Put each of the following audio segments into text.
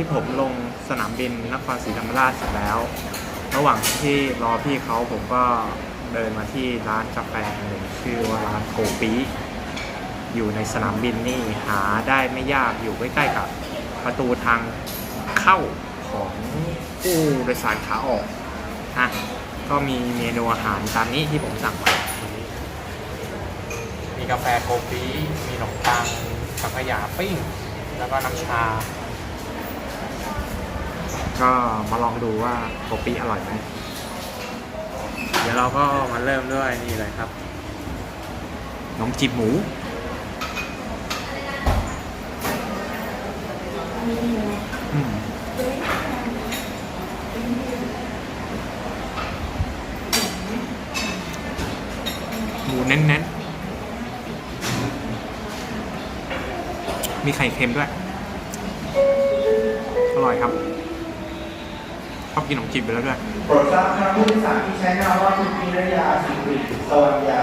ที่ผมลงสนามบินนครศรีธรรมราชเสร็จแล้ว ระหว่างที่รอพี่เขาผมก็เดินมาที่ร้านกาแฟหนึ่งชื่อว่าร้านโกปีอยู่ในสนามบินนี่หาได้ไม่ยากอยู่ใกล้ๆกับประตูทางเข้าของผู้โดยสารขาออกนะก็มีเมนูอาหารตามนี้ที่ผมสั่งมามีกาแฟโกปีมีขนมปังสังขยาปิ้ง แล้วก็น้ำชา ก็มาลองดูว่าโกปีอร่อยไหมเดี๋ยวเราก็มาเริ่มด้วยนี่เลยครับนมจีบหมูอืมหมูเน้นๆ มีไข่เค็มด้วย อร่อยครับ ชอบกินขนมจีบไปแล้วด้วยโปรดทราบครับผู้โดยสารที่ใช้นามว่าคุณพิรยาสิริสวัญญา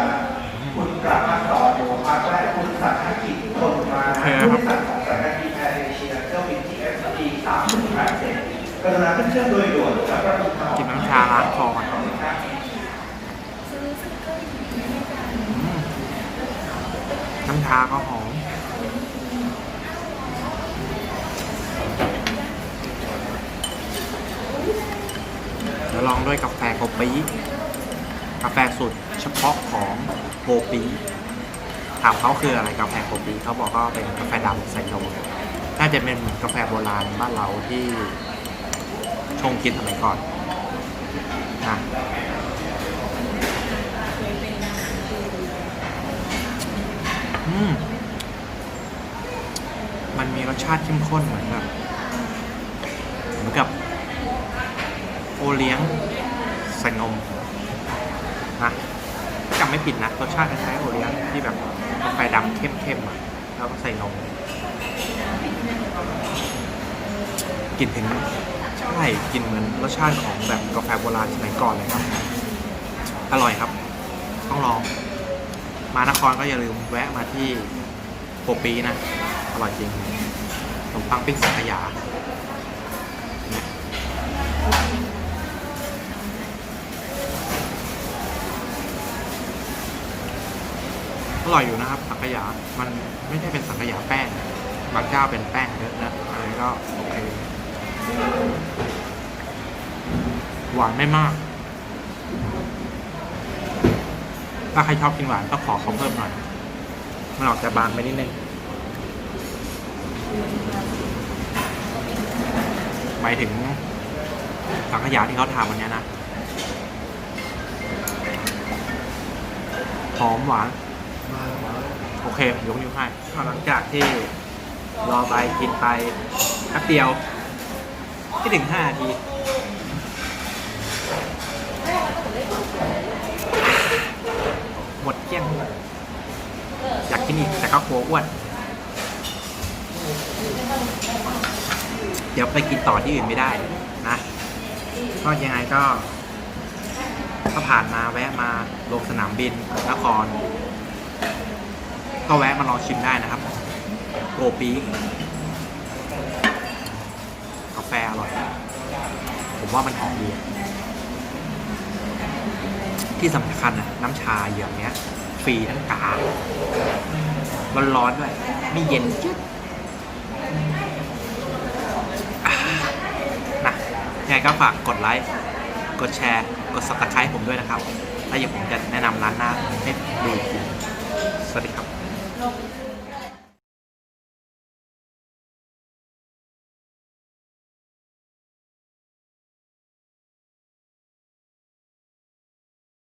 คุณกลับมาต่อโยพักและคุณสักขกิจคนมาผู้โดยสารของสายการบินแอร์เอเชียเที่ยวบินที่ FD 387กรุณาขึ้นเครื่องโดยด่วนและประตูทางออกกินน้ำชาล้างคอก่อนอืมน้ำชาก็หอม เดี๋ยว ลองด้วยกาแฟโกปีกาแฟสูตรเฉพาะของโกปีถามเขาคืออะไรกาแฟโกปีเขาบอกว่าเป็นกาแฟดำใส่นมน่าจะเป็นเหมือนกาแฟโบราณบ้านเราที่ชงกินสมัยก่อนนะอืมมันมีรสชาติเข้มข้นเหมือนแบบเหมือนกับ โอ เลี้ยงใส่นมนะจำไม่ผิดนะรสชาติคล้ายๆโอเลี้ยงที่แบบกาแฟดำเข้มๆอะแล้วก็ใส่นมกลิ่นถึงใช่กลิ่นเหมือนรสชาติของแบบกาแฟโบราณสมัยก่อนเลยครับ อร่อยครับ ต้องลอง มานครก็อย่าลืมแวะมาที่โปปีนะ อร่อยจริงขนมปังปิ้งสังขยา อร่อยอยู่นะครับ สังขยา มันไม่ใช่เป็นสังขยาแป้ง บางเจ้าเป็นแป้งเยอะนะอะไรก็โอเค หวานไม่มาก ถ้าใครชอบกินหวานก็ขอเขาเพิ่มหน่อย มันออกจะบางไปนิดนึงหมายถึงสังขยาที่เขาทำวันนี้นะ หอมหวาน โอเคยกนิ้วให้หลังจากที่รอไปกินไปแป๊บเดียวไม่ถึงห้านาทีหมดเกลี้ยงอยากกินอีกแต่ก็กลัวอ้วน เดี๋ยวไปกินต่อที่อื่นไม่ได้นะก็ยังไงก็ ก็ผ่านมาแวะมาลงสนามบินนคร ก็แวะมาลองชิมได้นะครับโกปีกาแฟอร่อย ผมว่ามันหอมดีที่สำคัญนะน้ำชาอย่างเนี้ย ฟรีทั้งการ้อนๆด้วย ไม่เย็นจึ๊ดนะยังไงก็ฝากกดไลค์ กดแชร์ กด subscribe ผมด้วยนะครับถ้าอย่างผมจะแนะนำร้านหน้าให้ดูสวัสดีครับ 감사합니다.